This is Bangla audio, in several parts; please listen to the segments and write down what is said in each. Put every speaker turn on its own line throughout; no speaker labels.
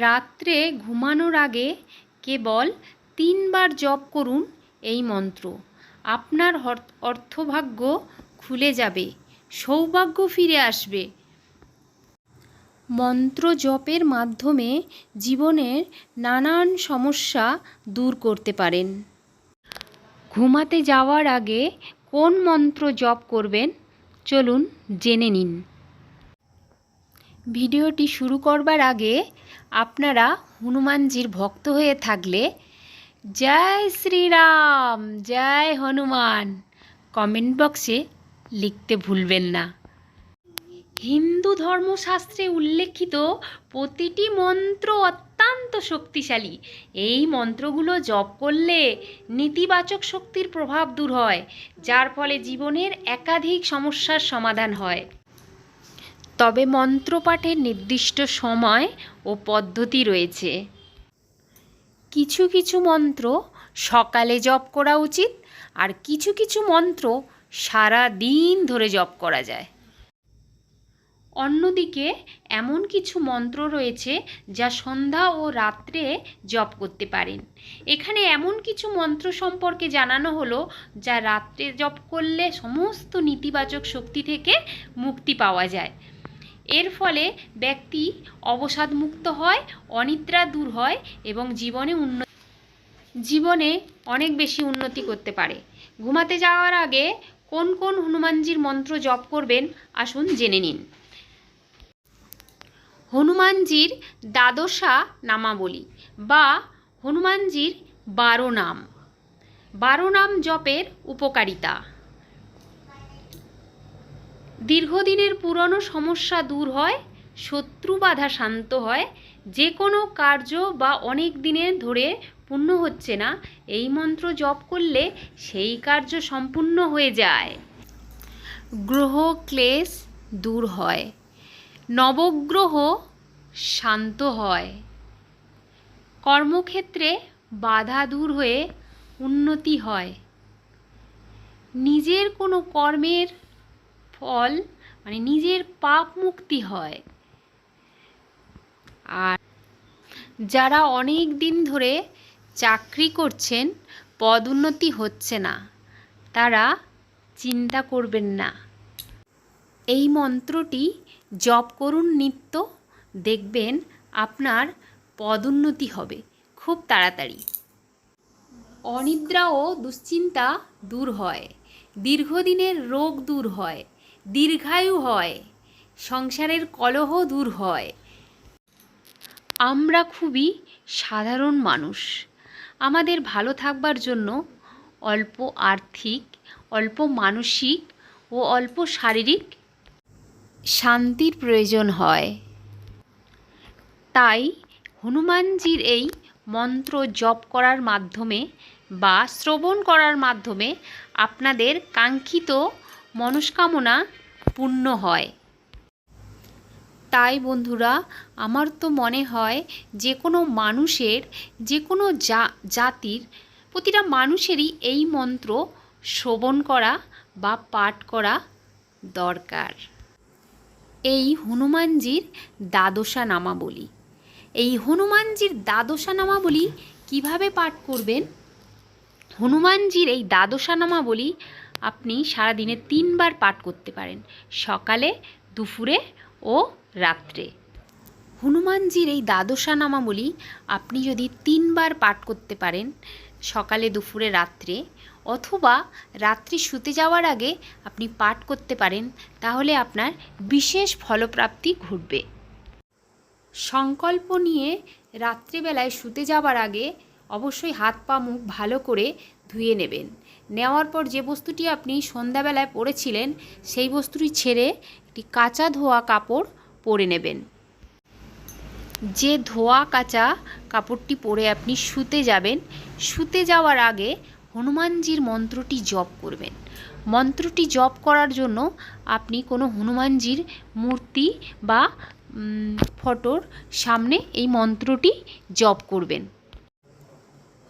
রাত্রে ঘুমানোর আগে কেবল তিনবার জপ করুন এই মন্ত্র। আপনার অর্থভাগ্য খুলে যাবে, সৌভাগ্য ফিরে আসবে। মন্ত্র জপের মাধ্যমে জীবনের নানান সমস্যা দূর করতে পারেন। ঘুমাতে যাওয়ার আগে কোন মন্ত্র জপ করবেন? চলুন জেনে নিন। ভিডিওটি শুরু করবার আগে আপনারা হনুমানজির ভক্ত হয়ে থাকলে জয় শ্রীরাম, জয় হনুমান। কমেন্ট বক্সে লিখতে ভুলবেন না। হিন্দু ধর্মশাস্ত্রে উল্লেখিত প্রতিটি মন্ত্র অত্যন্ত শক্তিশালী। এই মন্ত্রগুলো জপ করলে নেতিবাচক শক্তির প্রভাব দূর হয়, যার ফলে জীবনের একাধিক সমস্যার সমাধান হয়। তবে মন্ত্রপাঠের নির্দিষ্ট সময় ও পদ্ধতি রয়েছে। কিছু কিছু মন্ত্র সকালে জপ করা উচিত আর কিছু কিছু মন্ত্র সারা দিন ধরে জপ করা যায়। অন্যদিকে এমন কিছু মন্ত্র রয়েছে যা সন্ধ্যা ও রাত্রে জপ করতে পারেন। এখানে এমন কিছু মন্ত্র সম্পর্কে জানানো হলো যা রাত্রে জপ করলে সমস্ত নেতিবাচক শক্তি থেকে মুক্তি পাওয়া যায়। এর ফলে ব্যক্তি অবসাদমুক্ত হয়, অনিদ্রা দূর হয় এবং জীবনে উন্ন জীবনে অনেক বেশি উন্নতি করতে পারে। ঘুমাতে যাওয়ার আগে কোন কোন হনুমানজির মন্ত্র জপ করবেন আসুন জেনে নিন। হনুমানজির দ্বাদশা নামাবলী বা হনুমানজির বারো নাম। বারো নাম জপের উপকারিতা। দীর্ঘদিনের পুরনো সমস্যা দূর হয়, শত্রু বাধা শান্ত হয়, যে কোনো কার্য বা অনেক দিনের ধরে পূর্ণ হচ্ছে না, এই মন্ত্র জপ করলে সেই কার্য সম্পূর্ণ হয়ে যায়। গ্রহ ক্লেশ দূর হয়, নবগ্রহ শান্ত হয়। কর্মক্ষেত্রে বাধা দূর হয়ে উন্নতি হয়। নিজের কোনো কর্মের ফল মানে নিজের পাপ মুক্তি হয়। আর যারা অনেক দিন ধরে চাকরি করছেন পদোন্নতি হচ্ছে না। তারা চিন্তা করবেন না। এই মন্ত্রটি জপ করুন নিত্য, দেখবেন আপনার পদোন্নতি হবে। খুব তাড়াতাড়ি। অনিদ্রা ও দুশ্চিন্তা দূর হয়। দীর্ঘদিনের রোগ দূর হয়। দীর্ঘায়ু হয়, সংসারের কলহ দূর হয়। আমরা খুবই সাধারণ মানুষ। আমাদের ভালো থাকবার জন্য অল্প আর্থিক, অল্প মানসিক ও অল্প শারীরিক শান্তির প্রয়োজন হয়। তাই হনুমানজির এই মন্ত্র জপ করার মাধ্যমে বা শ্রবণ করার মাধ্যমে আপনাদের কাঙ্ক্ষিত মনস্কামনা পূর্ণ হয়। তাই বন্ধুরা, আমার তো মনে হয় যে কোনো মানুষের, যে কোনো জাতির প্রতিটা মানুষেরই এই মন্ত্র শ্রবণ করা বা পাঠ করা দরকার। এই হনুমানজির দ্বাদশা নামাবলী এই হনুমানজির দ্বাদশা নামাবলী কীভাবে পাঠ করবেন? হনুমানজির এই দ্বাদশা নামাবলী আপনি সারাদিনে তিনবার পাঠ করতে পারেন, সকালে, দুপুরে ও রাত্রে। হনুমানজির এই দ্বাদশা নামাবলী আপনি যদি তিনবার পাঠ করতে পারেন, সকালে, দুপুরে, রাত্রে, অথবা রাত্রি শুতে যাওয়ার আগে আপনি পাঠ করতে পারেন, তাহলে আপনার বিশেষ ফলপ্রাপ্তি ঘটবে। সংকল্প নিয়ে রাত্রিবেলায় শুতে যাবার আগে অবশ্যই হাত পা মুখ ভালো করে ধুয়ে নেবেন। নেওয়ার পর যে বস্তুটি আপনি সন্ধ্যাবেলায় পরেছিলেন, সেই বস্তুটি ছেড়ে একটি কাঁচা ধোয়া কাপড় পরে নেবেন। যে ধোয়া কাঁচা কাপড়টি পরে আপনি শুতে যাবেন, শুতে যাওয়ার আগে হনুমানজির মন্ত্রটি জপ করবেন। মন্ত্রটি জপ করার জন্য আপনি কোনো হনুমানজির মূর্তি বা ফটোর সামনে এই মন্ত্রটি জপ করবেন।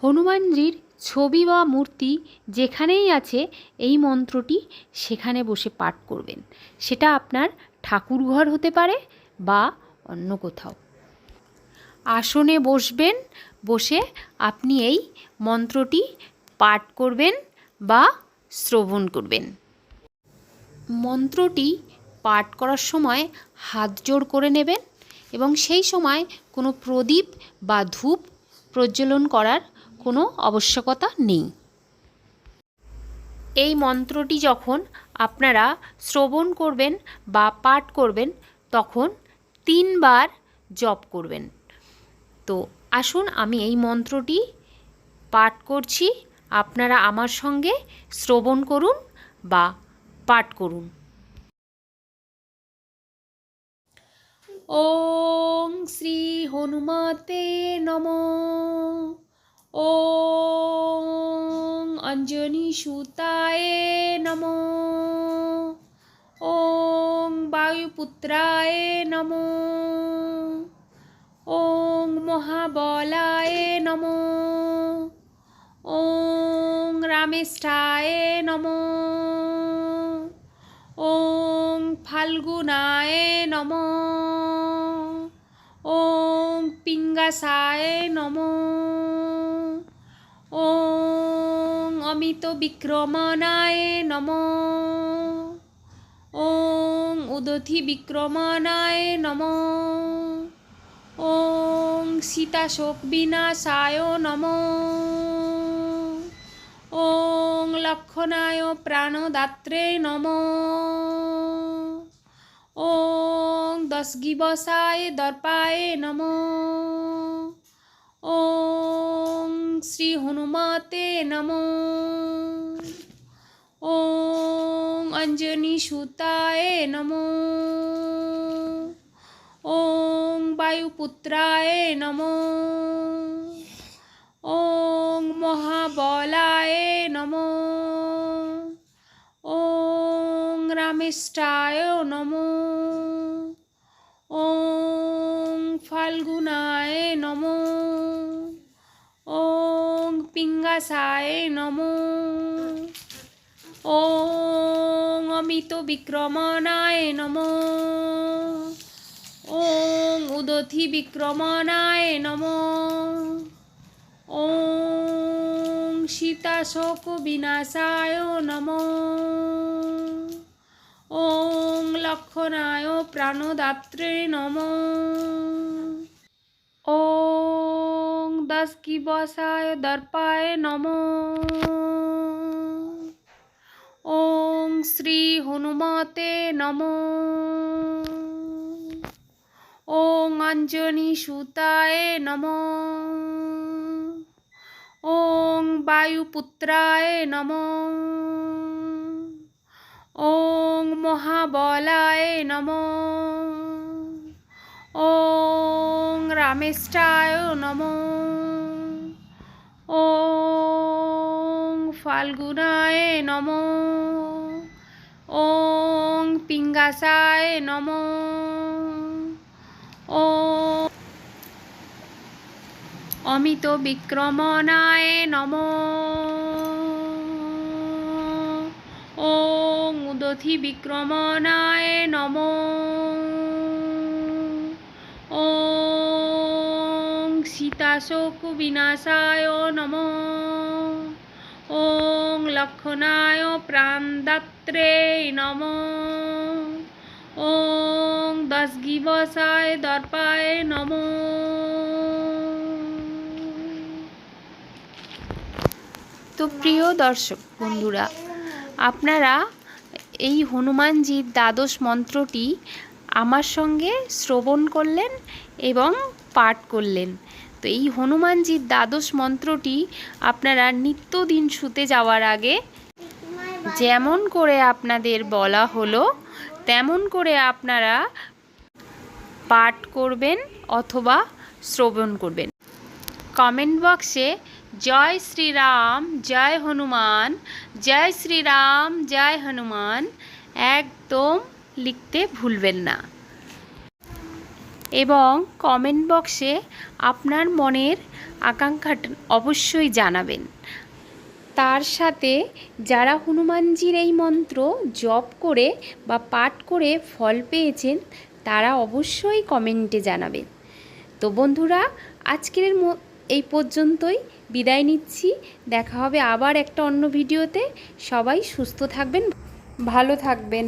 হনুমানজির ছবি বা মূর্তি যেখানেই আছে এই মন্ত্রটি সেখানে বসে পাঠ করবেন। সেটা আপনার ঠাকুরঘর হতে পারে বা অন্য কোথাও। আসনে বসবেন, বসে আপনি এই মন্ত্রটি পাঠ করবেন বা শ্রবণ করবেন। মন্ত্রটি পাঠ করার সময় হাত জোড় করে নেবেন এবং সেই সময় কোনো প্রদীপ বা ধূপ প্রজ্বলন করার কোনো আবশ্যকতা নেই। এই মন্ত্রটি যখন আপনারা শ্রবণ করবেন বা পাঠ করবেন, তখন তিনবার জপ করবেন। তো আসুন আমি এই মন্ত্রটি পাঠ করছি। আপনারা আমার সঙ্গে শ্রবণ করুন বা পাঠ করুন। ওং শ্রী হনুমতে নম। অঞ্জনি সুতায় নম ওং বায়ুপুত্রায় নম ওং মহাবলায় নম ওং রামেষ্ঠায় নম ওং ফাল্গুনায় নম ওং পিঙ্গাসায় নম। ওং অমিত বিক্রমণায় নম। ওং উদধি বিক্রমণায় নম। ওং সীতাশোক বিনাশায় নম। ওং লক্ষণায় প্রাণদাত্রে নম। ওং দশগিবসায় দর্পায় নম। ওং শ্রী হনুমতে নম। ওং অঞ্জনি সুতায় নম। ওং বায়ুপুত্রায় নম। ওং মহাবলায় নম। ওং রামেষ্ঠায় নম। ফাল্গুনায় নম। ওং পিঙ্গাসায় নম। ওং অমিত বিক্রমণায় নম। ওং উদধি বিক্রমণায় নম। ওং সীতাশোক বিনাশায় নম। ওং লক্ষণায় প্রাণদাত্রে নম। ওং বসায় দর্পায় নম। ওং শ্রী হনুমতে নম। ওং অঞ্জনি সুতায় নম। ওং বায়ুপুত্রায় নম। ওং মহাবলায় নম। ওং রামেষ্ঠায় নম। ওং ফাল্গুনায় নম। ওং পিঙ্গাসায় নম। ওং অমিত বিক্রমণায় নম। ওং উদধি বিক্রমণায় নম। সীতাশোক বিনাশায় নম ওং লক্ষণায় প্রাণদাত্রে নম ওং দশগিবসায় দর্পায় নম তো প্রিয় দর্শক বন্ধুরা, আপনারা এই হনুমানজির দ্বাদশ মন্ত্রটি আমার সঙ্গে শ্রবণ করলেন এবং পাঠ করলেন। তো এই হনুমানজির দ্বাদশ মন্ত্রটি আপনারা নিত্যদিন শুতে যাওয়ার আগে যেমন করে আপনাদের বলা হলো, তেমন করে আপনারা পাঠ করবেন অথবা শ্রবণ করবেন। কমেন্ট বক্সে জয় শ্রীরাম, জয় হনুমান, জয় শ্রীরাম, জয় হনুমান একদম লিখতে ভুলবেন না। এবং কমেন্ট বক্সে আপনার মনের আকাঙ্ক্ষাটা অবশ্যই জানাবেন। তার সাথে যারা হনুমানজির এই মন্ত্র জপ করে বা পাঠ করে ফল পেয়েছেন, তারা অবশ্যই কমেন্টে জানাবেন। তো বন্ধুরা, আজকের এই পর্যন্তই। বিদায় নিচ্ছি। দেখা হবে আবার একটা অন্য ভিডিওতে সবাই সুস্থ থাকবেন, ভালো থাকবেন।